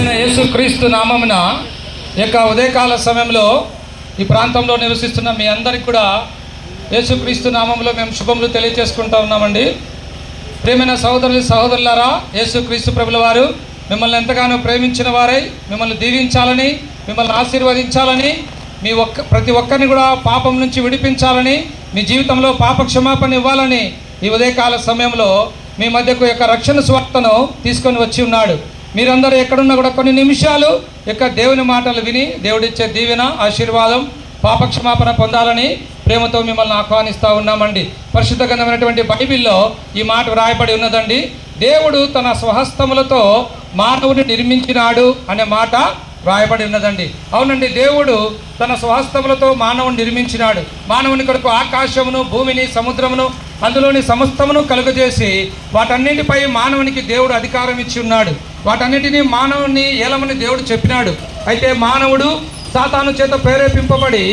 ప్రభువైన యేసు క్రీస్తు నామమున యొక్క ఉదయకాల సమయంలో ఈ ప్రాంతంలో నివసిస్తున్న మీ అందరికి కూడా యేసుక్రీస్తు నామంలో మేము శుభములు తెలియజేసుకుంటా ఉన్నామండి. ప్రేమైన సహోదరులు సహోదరులారా యేసుక్రీస్తు ప్రభుల వారు మిమ్మల్ని ఎంతగానో ప్రేమించిన వారై మిమ్మల్ని దీవించాలని మిమ్మల్ని ఆశీర్వదించాలని మీ ఒక్క ప్రతి ఒక్కరిని కూడా పాపం నుంచి విడిపించాలని మీ జీవితంలో పాప క్షమాపణ ఇవ్వాలని ఈ ఉదయకాల సమయంలో మీ మధ్యకు యొక్క రక్షణ స్వార్థను తీసుకొని వచ్చి ఉన్నాడు. మీరందరూ ఎక్కడున్నా కూడా కొన్ని నిమిషాలు యొక్క దేవుని మాటలు విని దేవుడిచ్చే దీవెన ఆశీర్వాదం పాపక్షమాపణ పొందాలని ప్రేమతో మిమ్మల్ని ఆహ్వానిస్తూ ఉన్నామండి. పరిశుద్ధ గ్రంథమైనటువంటి బైబిల్లో ఈ మాట వ్రాయబడి ఉన్నదండి. దేవుడు తన స్వహస్తములతో మానవుని నిర్మించినాడు అనే మాట వ్రాయబడి ఉన్నదండి. అవునండి దేవుడు తన స్వహస్తములతో మానవుని నిర్మించినాడు. మానవుని కొరకు ఆకాశమును భూమిని సముద్రమును అందులోని సమస్తమును కలుగజేసి వాటన్నింటిపై మానవునికి దేవుడు అధికారం ఇచ్చి ఉన్నాడు. వాటన్నిటినీ మానవుని ఏలమని దేవుడు చెప్పినాడు. అయితే మానవుడు సాతాను చేత ప్రేరేపింపబడి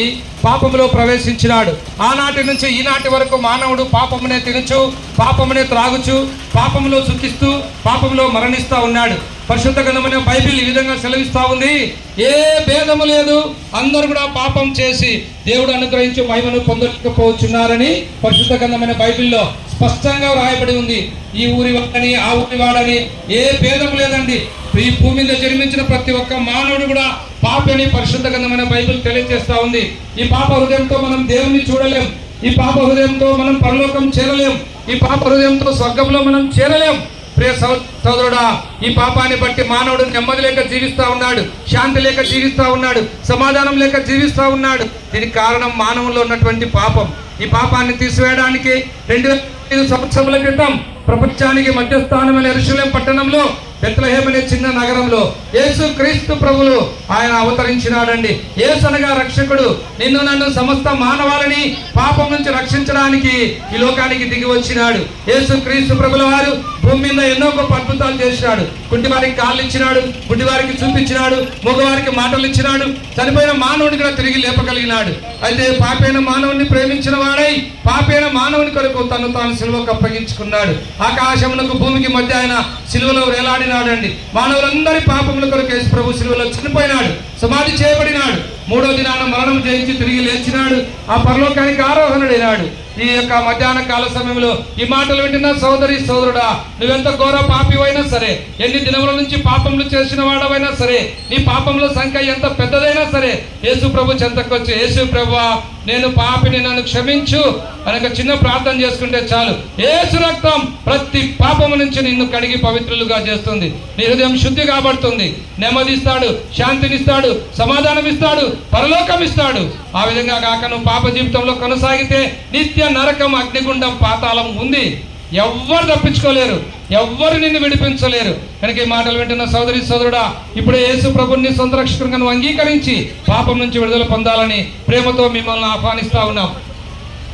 పాపములో ప్రవేశించినాడు. ఆనాటి నుంచి ఈనాటి వరకు మానవుడు పాపమునే తినచ్చు పాపమునే త్రాగుచు పాపములో సుఖిస్తూ పాపములో మరణిస్తూ ఉన్నాడు. పరిశుద్ధ గ్రంథమైన బైబిల్ ఈ విధంగా సెలవిస్తూ ఉంది. ఏ భేదము లేదు. అందరూ కూడా పాపం చేసి దేవుడు అనుగ్రహించి మహిమను పొందలేకపోతున్నారని పరిశుద్ధ గ్రంథమైన బైబిల్లో స్పష్టంగా వ్రాయబడి ఉంది. ఈ ఊరి వాడని ఆ ఊరి వాడని ఏ భేదం లేదండి. ఈ భూమి మీద జన్మించిన ప్రతి ఒక్క మానవుడు కూడా పాపని పరిశుద్ధ గ్రంథమైన బైబిల్ తెలియజేస్తూ ఉంది. ఈ పాప హృదయంతో మనం దేవుణ్ణి చూడలేం. ఈ పాప హృదయంతో మనం పరలోకం చేరలేం. ఈ పాప హృదయంతో స్వర్గంలో మనం చేరలేం. ప్రియ సోదరుడా ఈ పాపాన్ని బట్టి మానవుడు నెమ్మది లేక జీవిస్తూ ఉన్నాడు శాంతి లేక జీవిస్తూ ఉన్నాడు సమాధానం లేక జీవిస్తూ ఉన్నాడు. దీనికి కారణం మానవుల్లో ఉన్నటువంటి పాపం. ఈ పాపాన్ని తీసివేయడానికి రెండు వేల ఐదు సంవత్సరముల క్రితం ప్రపంచానికి మధ్యస్థానమైన ఎరుషలేం పట్టణంలో బెత్లహేం చిన్న నగరంలో యేసు క్రీస్తు ప్రభులు ఆయన అవతరించినాడండి. యేసు అనగా రక్షకుడు. నిన్ను నన్ను సమస్త మానవాళిని పాపం నుంచి రక్షించడానికి ఈ లోకానికి దిగి వచ్చినాడు. యేసు క్రీస్తు ప్రభుల వారు భూమి మీద ఎన్నో గొప్ప అద్భుతాలు చేసినాడు. కుంటివారికి కాళ్ళు ఇచ్చినాడు గుడ్డివారికి చూపించినాడు మగవారికి మాటలు ఇచ్చినాడు చనిపోయిన మానవుని కూడా తిరిగి లేపగలిగినాడు. అయితే పాపైన మానవుని ప్రేమించిన వాడై పాపైన మానవుని కొరకు తను తాను సిలువకు అప్పగించుకున్నాడు ఆకాశమునకు భూమికి మధ్య ఆయన సిలువలో వేలాడినాడండి. మానవులందరి పాపముల కొరకు యేసు ప్రభు సిలువలో చనిపోయినాడు సమాధి చేయబడినాడు. మూడో దినాన మరణం జయించి తిరిగి లేచినాడు. ఆ పరలోకానికి ఆరోహణుడైనాడు. ఈ యొక్క మధ్యాహ్న కాల సమయంలో ఈ మాటలు వింటున్న సోదరి సోదరుడా నువ్వెంత ఘోర పాపివైనా సరే ఎన్ని దినముల నుంచి పాపములు చేసిన వాడవైనా సరే నీ పాపముల సంఖ్య ఎంత పెద్దదైనా సరే యేసు ప్రభు చెంతకొచ్చి యేసు ప్రభువా నేను పాపిని నన్ను క్షమించు. అనక చిన్న ప్రార్థన చేసుకుంటే చాలు. యేసు రక్తం ప్రతి పాపము నుంచి నిన్ను కడిగి పవిత్రులుగా చేస్తుంది. నీ హృదయం శుద్ధి కాబడుతుంది. నెమ్మదిస్తాడు శాంతినిస్తాడు సమాధానం ఇస్తాడు పరలోకం ఇస్తాడు. ఆ విధంగా కాక నువ్వు పాప జీవితంలో కొనసాగితే నిత్య నరకం అగ్నిగుండం పాతాళం ఉంది. ఎవ్వరు తప్పించుకోలేరు. ఎవ్వరు నిన్ను విడిపించలేరు. కనుక ఈ మాటలు వింటున్న సోదరి సోదరుడా ఇప్పుడే యేసు ప్రభుని సొంత నువ్వు అంగీకరించి పాపం నుంచి విడుదల పొందాలని ప్రేమతో మిమ్మల్ని ఆహ్వానిస్తా ఉన్నాం.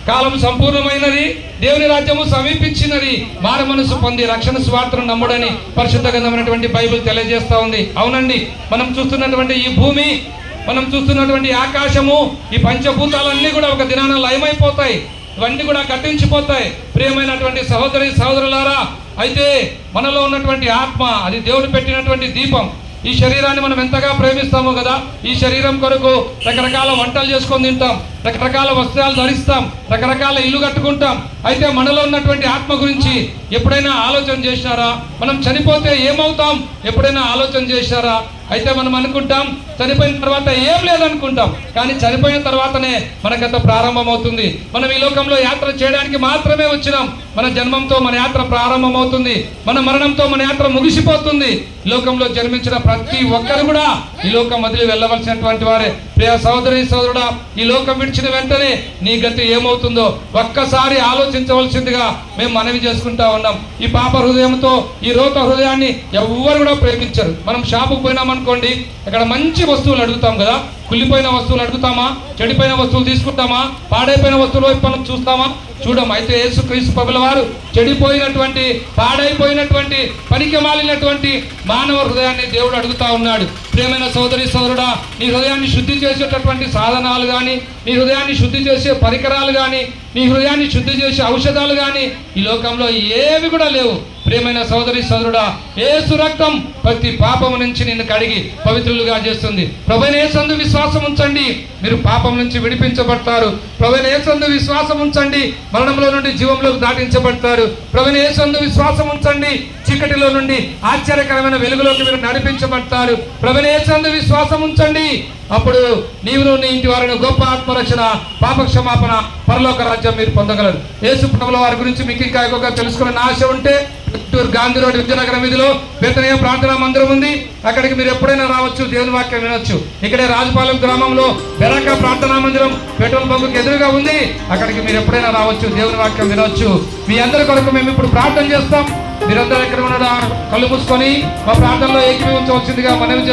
కాలం సంపూర్ణమైనది దేవుని రాజ్యము సమీపించినది మార మనసు పొంది రక్షణ స్వార్థను నమ్ముడని పరిశుద్ధ గంధమైనటువంటి బైబిల్ తెలియజేస్తా ఉంది. అవునండి మనం చూస్తున్నటువంటి ఈ భూమి మనం చూస్తున్నటువంటి ఆకాశము ఈ పంచభూతాలన్నీ కూడా ఒక దినాన లయమైపోతాయి. ఇవన్నీ కూడా కట్టించిపోతాయి. ప్రియమైనటువంటి సహోదరి సహోదరులారా అయితే మనలో ఉన్నటువంటి ఆత్మ అది దేవుడు పెట్టినటువంటి దీపం. ఈ శరీరాన్ని మనం ఎంతగా ప్రేమిస్తామో కదా ఈ శరీరం కొరకు రకరకాల వంటలు చేసుకొని తింటాం రకరకాల వస్త్రాలు ధరిస్తాం రకరకాల ఇల్లు కట్టుకుంటాం. అయితే మనలో ఉన్నటువంటి ఆత్మ గురించి ఎప్పుడైనా ఆలోచన చేసినారా మనం చనిపోతే ఏమవుతాం? ఎప్పుడైనా ఆలోచన చేసినారా అయితే మనం అనుకుంటాం చనిపోయిన తర్వాత ఏం లేదనుకుంటాం. కానీ చనిపోయిన తర్వాతనే మనకంత ప్రారంభమవుతుంది. మనం ఈ లోకంలో యాత్ర చేయడానికి మాత్రమే వచ్చినాం. మన జన్మంతో మన యాత్ర ప్రారంభమవుతుంది. మన మరణంతో మన యాత్ర ముగిసిపోతుంది. లోకంలో జన్మించిన ప్రతి ఒక్కరు కూడా ఈ లోకం వదిలి వెళ్ళవలసినటువంటి వారే. ప్రియ సోదరి సోదరుడా ఈ లోకం విడిచిన వెంటనే నీ గతి ఏమవుతుందో ఒక్కసారి ఆలోచించవలసిందిగా మేము మనవి చేసుకుంటా ఉన్నాం. ఈ పాప హృదయంతో ఈ రోత హృదయాన్ని ఎవ్వరు కూడా ప్రేమించరు. మనం షాపుకు పోయినామనుకోండి ఇక్కడ మంచి వస్తువులు అడుగుతాం కదా కుళ్ళిపోయిన వస్తువులు అడుగుతామా? చెడిపోయిన వస్తువులు తీసుకుంటామా? పాడైపోయిన వస్తువులు వైపు మనం చూస్తామా? చూడం అయితే యేసు క్రీస్తు ప్రభుల వారు చెడిపోయినటువంటి పాడైపోయినటువంటి పనికి మాలినటువంటి మానవ హృదయాన్ని దేవుడు అడుగుతా ఉన్నాడు. ప్రియమైన సోదరి సోదరుడా నీ హృదయాన్ని శుద్ధి చేసేటటువంటి సాధనాలు కానీ నీ హృదయాన్ని శుద్ధి చేసే పరికరాలు కానీ నీ హృదయాన్ని శుద్ధి చేసే ఔషధాలు కానీ ఈ లోకంలో ఏవి కూడా లేవు. ప్రియమైన సోదరి సోదరుడా ఏసు రక్తం ప్రతి పాపము నుంచి నిన్ను కడిగి పవిత్రులుగా చేస్తుంది. ప్రభుని విశ్వాసం ఉంచండి. మీరు పాపం నుంచి విడిపించబడతారు. ప్రభుని విశ్వాసం ఉంచండి. మరణంలో నుండి జీవంలోకి దాటించబడతారు. ప్రభుని విశ్వాసం ఉంచండి. చీకటిలో నుండి ఆశ్చర్యకరమైన వెలుగులోకి మీరు నడిపించబడతారు. ప్రభుని విశ్వాసం ఉంచండి. అప్పుడు నీవును నీ ఇంటి వారిని గొప్ప ఆత్మరక్షణ పాప క్షమాపణ పరలోక రాజ్యం మీరు పొందగలరు. యేసు ప్రభుల వారి గురించి మీకు ఇంకా ఎక్కువగా తెలుసుకోవాలని ఆశ ఉంటే చిత్తూరు గాంధీ రోడ్ విద్యానగరం వీధిలో బేతనీయ ప్రార్థనా మందిరం ఉంది. అక్కడికి మీరు ఎప్పుడైనా రావచ్చు దేవుని వాక్యం వినొచ్చు. ఇక్కడే రాజపాలెం గ్రామంలో బెరాక ప్రార్థనా మందిరం పెట్రోల్ బంకుకి ఎదురుగా ఉంది. అక్కడికి మీరు ఎప్పుడైనా రావచ్చు దేవుని వాక్యం వినొచ్చు. మీ అందరి కొరకు మేము ఇప్పుడు ప్రార్థన చేస్తాం. మీరందరూ ఎక్కడ ఉన్నారో? కళ్ళు మూసుకొని మా ప్రార్థనలో ఏకీభవించవలసిందిగా మనవి చేస్తాం